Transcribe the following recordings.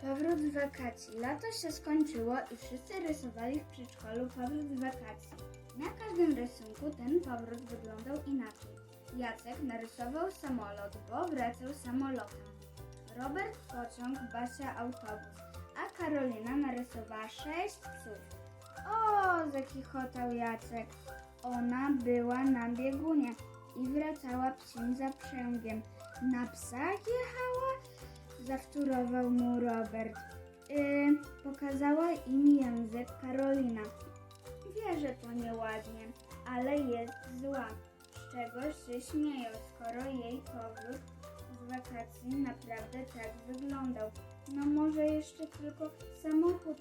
Powrót z wakacji. Lato się skończyło i wszyscy rysowali w przedszkolu powrót z wakacji. Na każdym rysunku ten powrót wyglądał inaczej. Jacek narysował samolot, bo wracał samolotem. Robert pociąg, Basia autobus, a Karolina narysowała sześć psów. O, zakichotał Jacek. Ona była na biegunie i wracała psim zaprzęgiem. Na psach jechała? Zawtórował mu Robert. Yy, pokazała im język Karolina. Wie, że to nieładnie, ale jest zła. Z czego się śmieją, skoro jej powrót z wakacji naprawdę tak wyglądał. No może jeszcze tylko samochód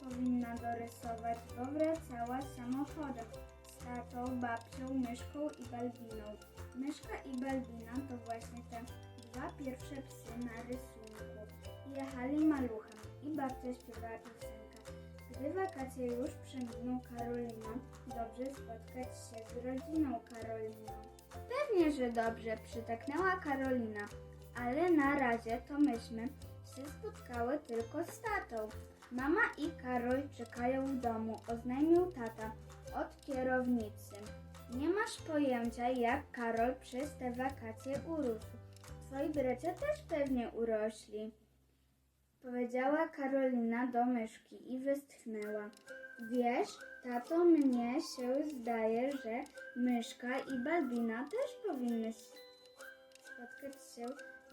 powinna dorysować, bo wracała samochodem z tatą, babcią, myszką i balbiną. Myszka i balbina to właśnie te dwa pierwsze psy na rysunku. Jechali maluchem i babcia śpiewała piosenkę. Gdy wakacje już przeminął Karolina, dobrze spotkać się z rodziną Karoliną. Pewnie, że dobrze, przytaknęła Karolina, ale na razie to myśmy się spotkały tylko z tatą. Mama i Karol czekają w domu, oznajmił tata od kierownicy. Nie masz pojęcia, jak Karol przez te wakacje urósł. Twoi bracia też pewnie urośli. Powiedziała Karolina do myszki i westchnęła. Wiesz, tato, mnie się zdaje, że myszka i Balbina też powinny spotkać się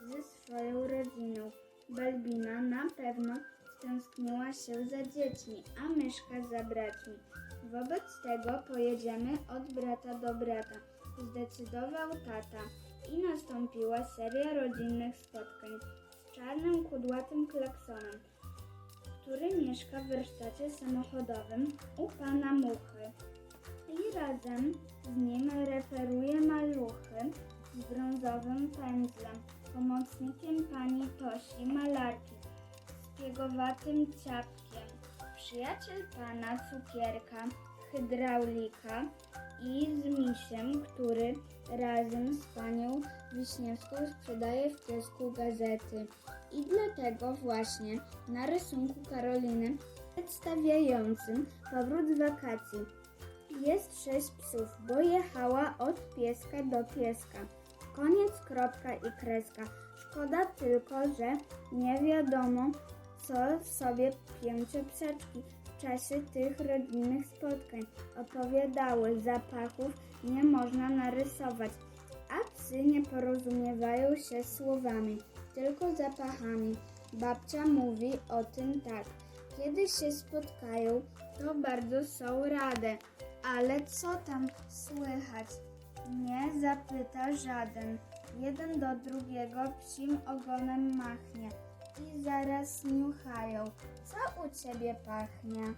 ze swoją rodziną. Balbina na pewno stęskniła się za dziećmi, a myszka za braćmi. Wobec tego pojedziemy od brata do brata, zdecydował tata i nastąpiła seria rodzinnych spotkań czarnym kudłatym klaksonem, który mieszka w warsztacie samochodowym u pana Muchy. I razem z nim referuje maluchy z brązowym pędzlem, pomocnikiem pani Tosi malarki, z piegowatym ciapkiem, przyjaciel pana cukierka, hydraulika i z misiem, który razem z panią Wiśniewską sprzedaje w kiosku gazety. I dlatego właśnie na rysunku Karoliny przedstawiającym powrót z wakacji jest sześć psów, bo jechała od pieska do pieska. Koniec, kropka i kreska. Szkoda tylko, że nie wiadomo, co sobie pięciopseczki w czasie tych rodzinnych spotkań opowiadały. Zapachów nie można narysować, a psy nie porozumiewają się słowami, tylko zapachami. Babcia mówi o tym tak. Kiedy się spotkają, to bardzo są rade. Ale co tam słychać? Nie zapyta żaden. Jeden do drugiego psim ogonem machnie zaraz niuchają. Co u ciebie pachnie?